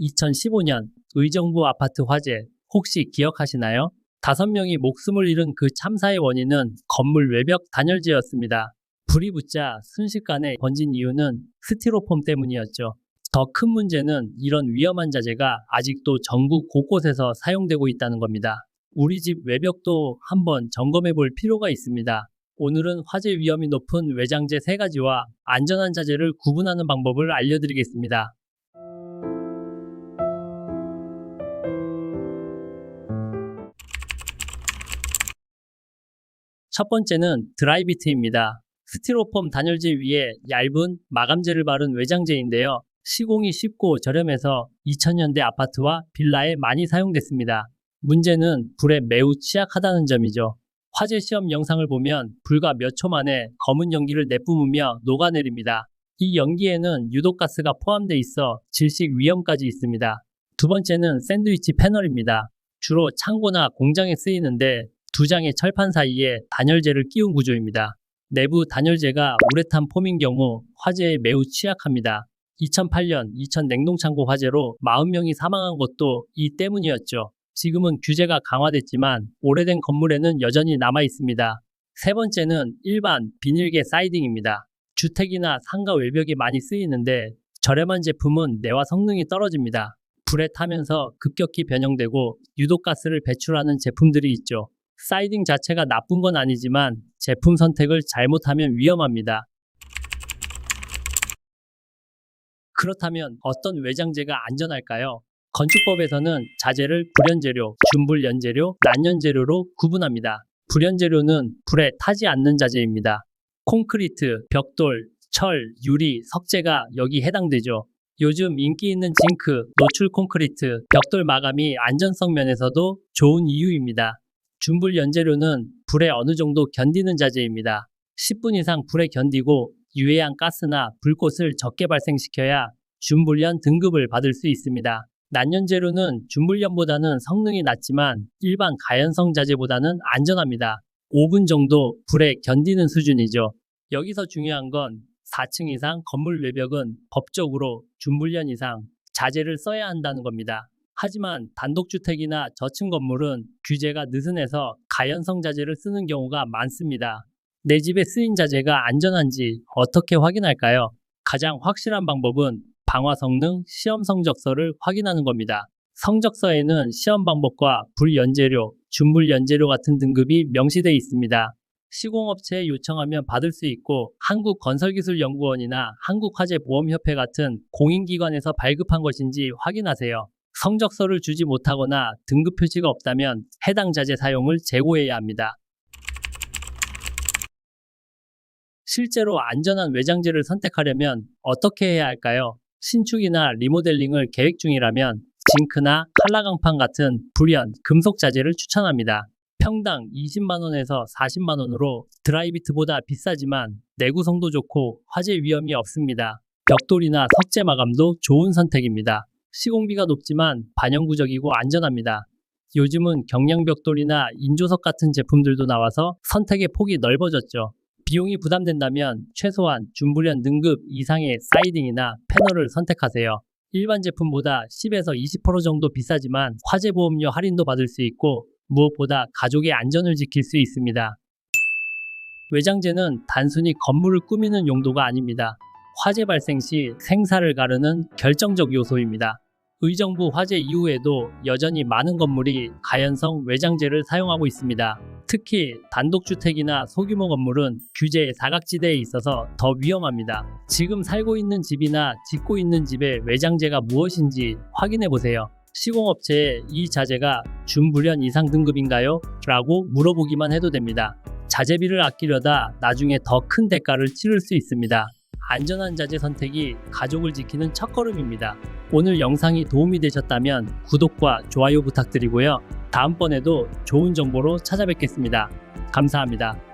2015년 의정부 아파트 화재 혹시 기억하시나요? 다섯 명이 목숨을 잃은 그 참사의 원인은 건물 외벽 단열재였습니다. 불이 붙자 순식간에 번진 이유는 스티로폼 때문이었죠. 더 큰 문제는 이런 위험한 자재가 아직도 전국 곳곳에서 사용되고 있다는 겁니다. 우리 집 외벽도 한번 점검해 볼 필요가 있습니다. 오늘은 화재 위험이 높은 외장재 세 가지와 안전한 자재를 구분하는 방법을 알려드리겠습니다. 첫 번째는 드라이비트입니다. 스티로폼 단열재 위에 얇은 마감재를 바른 외장재인데요. 시공이 쉽고 저렴해서 2000년대 아파트와 빌라에 많이 사용됐습니다. 문제는 불에 매우 취약하다는 점이죠. 화재 시험 영상을 보면 불과 몇 초 만에 검은 연기를 내뿜으며 녹아내립니다. 이 연기에는 유독가스가 포함되어 있어 질식 위험까지 있습니다. 두 번째는 샌드위치 패널입니다. 주로 창고나 공장에 쓰이는데 두 장의 철판 사이에 단열재를 끼운 구조입니다. 내부 단열재가 우레탄 폼인 경우 화재에 매우 취약합니다. 2008년 2000 냉동창고 화재로 40명이 사망한 것도 이 때문이었죠. 지금은 규제가 강화됐지만 오래된 건물에는 여전히 남아 있습니다. 세 번째는 일반 비닐계 사이딩입니다. 주택이나 상가 외벽에 많이 쓰이는데 저렴한 제품은 내와 성능이 떨어집니다. 불에 타면서 급격히 변형되고 유독가스를 배출하는 제품들이 있죠. 사이딩 자체가 나쁜 건 아니지만 제품 선택을 잘못하면 위험합니다. 그렇다면 어떤 외장재가 안전할까요? 건축법에서는 자재를 불연재료, 준불연재료, 난연재료로 구분합니다. 불연재료는 불에 타지 않는 자재입니다. 콘크리트, 벽돌, 철, 유리, 석재가 여기 해당되죠. 요즘 인기 있는 징크, 노출 콘크리트, 벽돌 마감이 안전성 면에서도 좋은 이유입니다. 준불 연재료는 불에 어느 정도 견디는 자재입니다. 10분 이상 불에 견디고 유해한 가스나 불꽃을 적게 발생시켜야 준불연 등급을 받을 수 있습니다. 난연재료는 준불연보다는 성능이 낮지만 일반 가연성 자재보다는 안전합니다. 5분 정도 불에 견디는 수준이죠. 여기서 중요한 건 4층 이상 건물 외벽은 법적으로 준불연 이상 자재를 써야 한다는 겁니다. 하지만 단독주택이나 저층 건물은 규제가 느슨해서 가연성 자재를 쓰는 경우가 많습니다. 내 집에 쓰인 자재가 안전한지 어떻게 확인할까요? 가장 확실한 방법은 방화 성능 시험 성적서를 확인하는 겁니다. 성적서에는 시험 방법과 불연재료, 준불연재료 같은 등급이 명시되어 있습니다. 시공업체에 요청하면 받을 수 있고 한국건설기술연구원이나 한국화재보험협회 같은 공인기관에서 발급한 것인지 확인하세요. 성적서를 주지 못하거나 등급 표시가 없다면 해당 자재 사용을 재고해야 합니다. 실제로 안전한 외장재를 선택하려면 어떻게 해야 할까요? 신축이나 리모델링을 계획 중이라면 징크나 칼라강판 같은 불연, 금속 자재를 추천합니다. 평당 20만원에서 40만원으로 드라이비트보다 비싸지만 내구성도 좋고 화재 위험이 없습니다. 벽돌이나 석재 마감도 좋은 선택입니다. 시공비가 높지만 반영구적이고 안전합니다. 요즘은 경량벽돌이나 인조석 같은 제품들도 나와서 선택의 폭이 넓어졌죠. 비용이 부담된다면 최소한 준불연 등급 이상의 사이딩이나 패널을 선택하세요. 일반 제품보다 10에서 20% 정도 비싸지만 화재 보험료 할인도 받을 수 있고 무엇보다 가족의 안전을 지킬 수 있습니다. 외장재는 단순히 건물을 꾸미는 용도가 아닙니다. 화재 발생 시 생사를 가르는 결정적 요소입니다. 의정부 화재 이후에도 여전히 많은 건물이 가연성 외장재를 사용하고 있습니다. 특히 단독주택이나 소규모 건물은 규제의 사각지대에 있어서 더 위험합니다. 지금 살고 있는 집이나 짓고 있는 집의 외장재가 무엇인지 확인해 보세요. 시공업체에 이 자재가 준불연 이상 등급인가요? 라고 물어보기만 해도 됩니다. 자재비를 아끼려다 나중에 더 큰 대가를 치를 수 있습니다. 안전한 자재 선택이 가족을 지키는 첫걸음입니다. 오늘 영상이 도움이 되셨다면 구독과 좋아요 부탁드리고요. 다음번에도 좋은 정보로 찾아뵙겠습니다. 감사합니다.